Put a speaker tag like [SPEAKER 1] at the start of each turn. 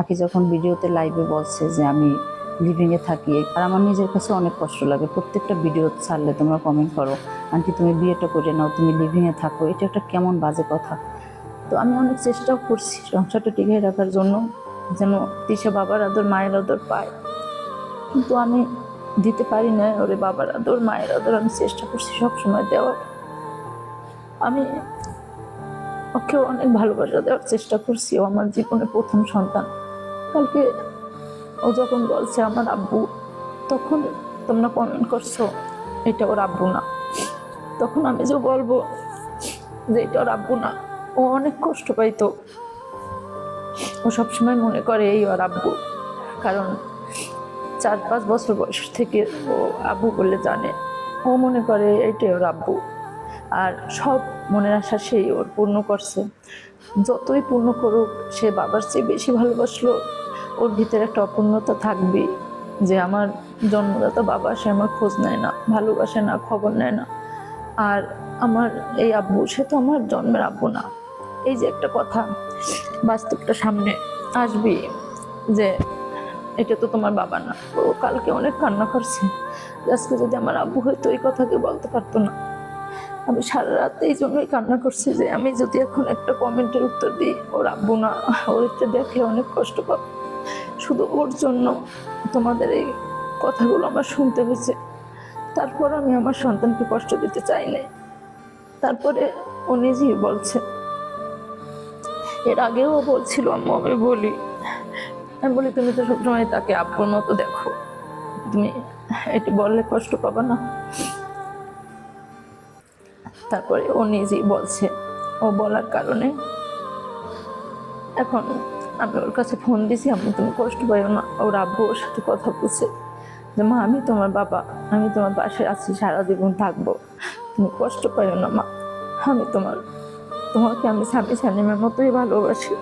[SPEAKER 1] আকি যখন ভিডিওতে লাইভে বলছে যে আমি লিভিংয়ে থাকি, আর আমার নিজের কাছে অনেক কষ্ট লাগে। প্রত্যেকটা ভিডিও ছাড়লে তোমরা কমেন্ট করো, আন্টি, তুমি বিয়েটা করে নাও, তুমি লিভিংয়ে থাকো। এটা একটা কেমন বাজে কথা। তো আমি অনেক চেষ্টাও করছি সংসারটা টিকিয়ে রাখার জন্য, যেন তিশা বাবার আদর, মায়ের আদর পায়। কিন্তু আমি দিতে পারি না, ওরে বাবার আদর, মায়ের আদর আমি চেষ্টা করছি সব সময় দেওয়ার। আমি ওকে অনেক ভালোবাসা দেওয়ার চেষ্টা করছি, ও আমার জীবনে প্রথম সন্তান। কালকে ও যখন বলছে আমার আব্বু, তখন তোমরা কমেন্ট করছ, এটা ওর আব্বু না। তখন আমি যে বলব যে, এটা ওর আব্বু না। ও অনেক কষ্ট পাইতো। ও সবসময় মনে করে এই ওর আব্বু, কারণ চার পাঁচ বছর বয়স থেকে ও আব্বু বলে জানে। ও মনে করে এইটাই ওর আব্বু। আর সব মনের আশা সেই ওর পূর্ণ করছে। যতই পূর্ণ করুক, সে বাবার চেয়ে বেশি ভালোবাসলো। ওর ভিতরে একটা অপূর্ণতা থাকবেই যে আমার জন্মদাতা বাবা, সে আমার খোঁজ নেয় না, ভালোবাসে না, খবর নেয় না। আর আমার এই আব্বু, সে তো আমার জন্মের আব্বু না। এই যে একটা কথা বাস্তবটা সামনে আসবি যে এটা তো তোমার বাবা না। ও কালকে অনেক কান্না করছে। আজকে যদি আমার আব্বু হয়তো এই কথা কেউ বলতে পারতো না। আমি সারা রাত এই জন্যই কান্না করছি যে আমি যদি এখন একটা কমেন্টের উত্তর দিই, ওর আব্বু না, ওর দেখলে অনেক কষ্ট পাবে। শুধু ওর জন্য তোমাদের এই কথাগুলো আমার শুনতে হয়েছে। তারপর আমি আমার সন্তানকে কষ্ট দিতে চাই নাই। তারপরে ও নিজেই বলছে, এর আগেও বলছিল, আম্মু, আমি বলি আমি বলি, তুমি তো সবসময় তাকে আব্বুর মতো দেখো। তুমি এটি বললে কষ্ট পাবে না? তারপরে ও নিজেই বলছে, ও বলার কারণে এখন আমি ওর কাছে ফোন দিছি, আমি তুমি কষ্ট পাইও না, ওর আব্বু ওর সাথে কথা বলছে। যে, মা, আমি তোমার বাবা, আমি তোমার পাশে আছি সারা জীবন থাকব। তুমি কষ্ট পাইও না, মা। আমি তোমার, তোমাকে আমি স্বামী স্বামী মতোই ভালোবাসি।